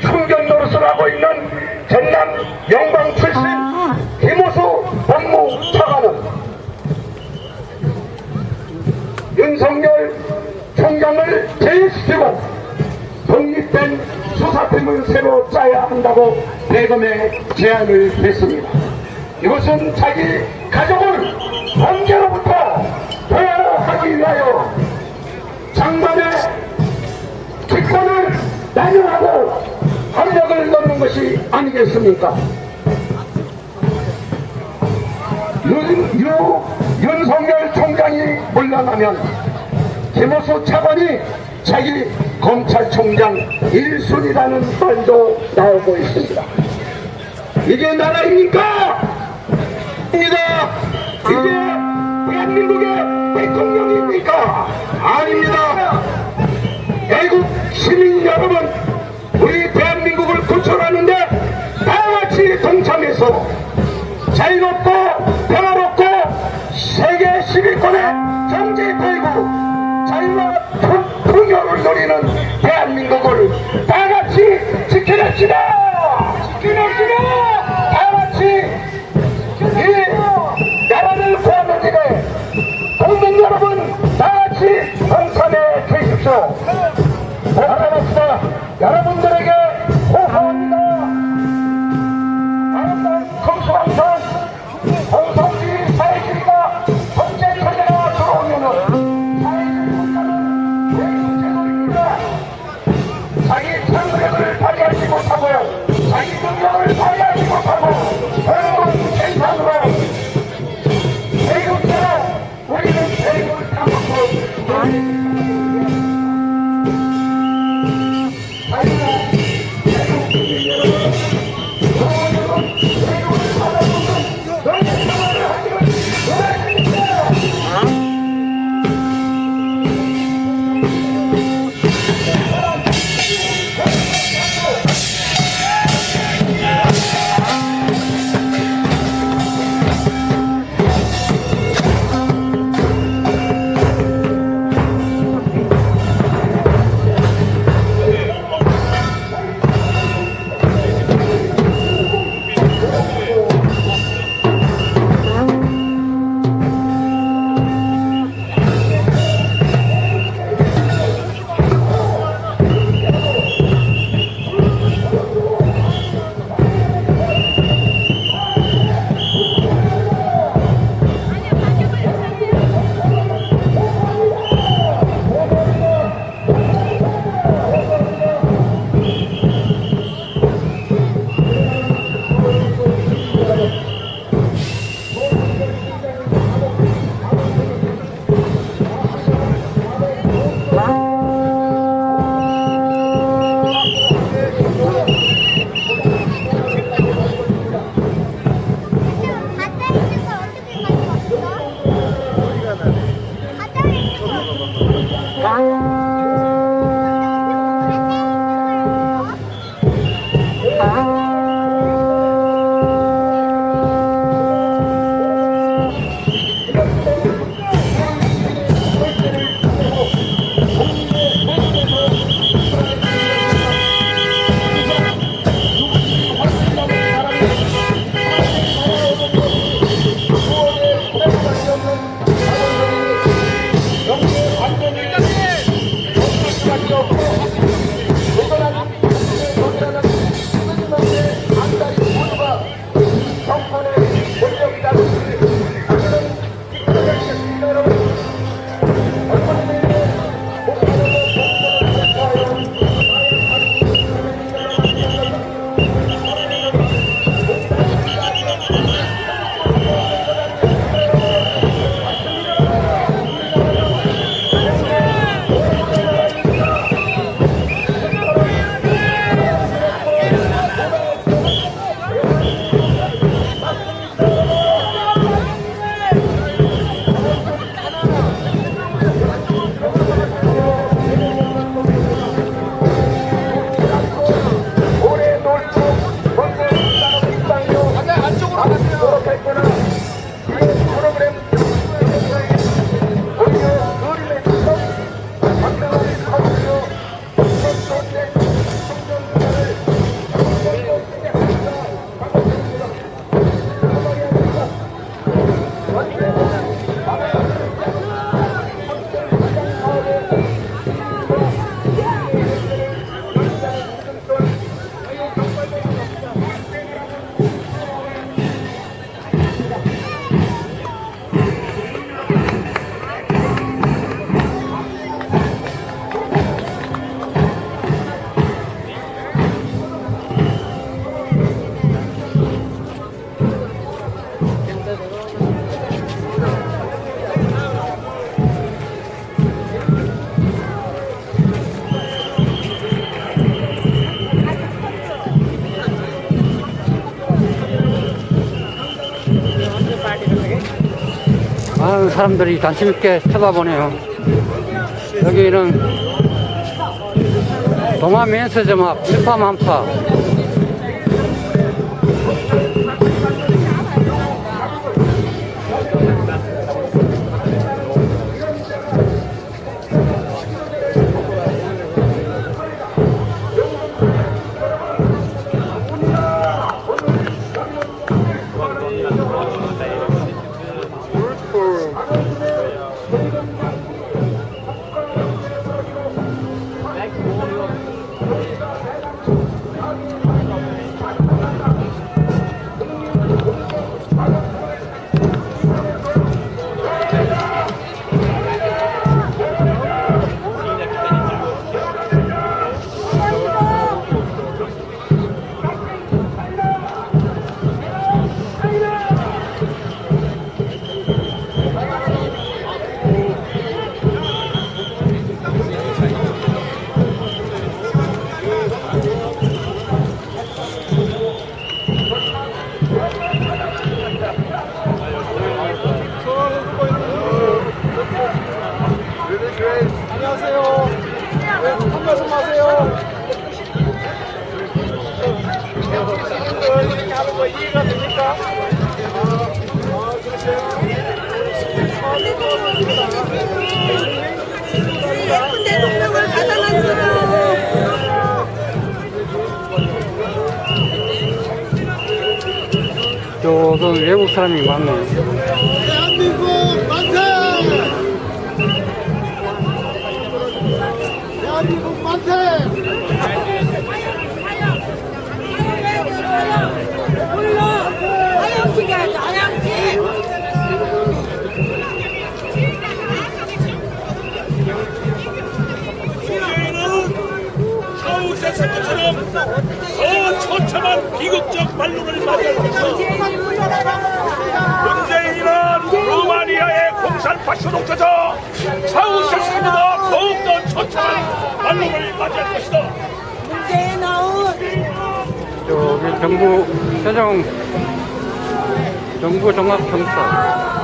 충전 노릇을 하고 있는 전남 영광 출신 김호수 법무 차관은 윤석열 총장을 제외시키고 독립된 수사팀을 새로 짜야 한다고 대검에 제안을 했습니다. 이것은 자기 가족을 범죄로부터 보호하기 위하여 남용하고 합력을 넣는 것이 아니겠습니까? 윤, 유, 윤석열 총장이 물러나면 김호수 차관이 자기 검찰총장 1순위라는 말도 나오고 있습니다. 이게 나라입니까? 입니다. 이게 대한민국의 대통령입니까? 아닙니다. 애국 시민 여러분, 우리 대한민국을 구출하는데 다 같이 동참해서 자유롭고 평화롭고 세계 11권의 정치 대국 자유와 풍- 풍요를 누리는 대한민국을 다 같이 지켜냅시다! 지켜냅시다! 다 같이 이 나라를 구하는 일에 국민 여러분 다 같이 동참해 주십시오. 타먹 아, 사람들이 관심 있게 쳐다보네요. 여기는 동아면세점 앞 일파만파. 예쁜. 조금 외국 사람이 많네 더 처참한 비극적 반론을 것이다. 문재인은 루마니아의 공산 파쇼 독재자 차우세스크보다 더욱더 처참한 반론을 맞이할 것이다. 저기 정부, 세종 정부 종합 경찰.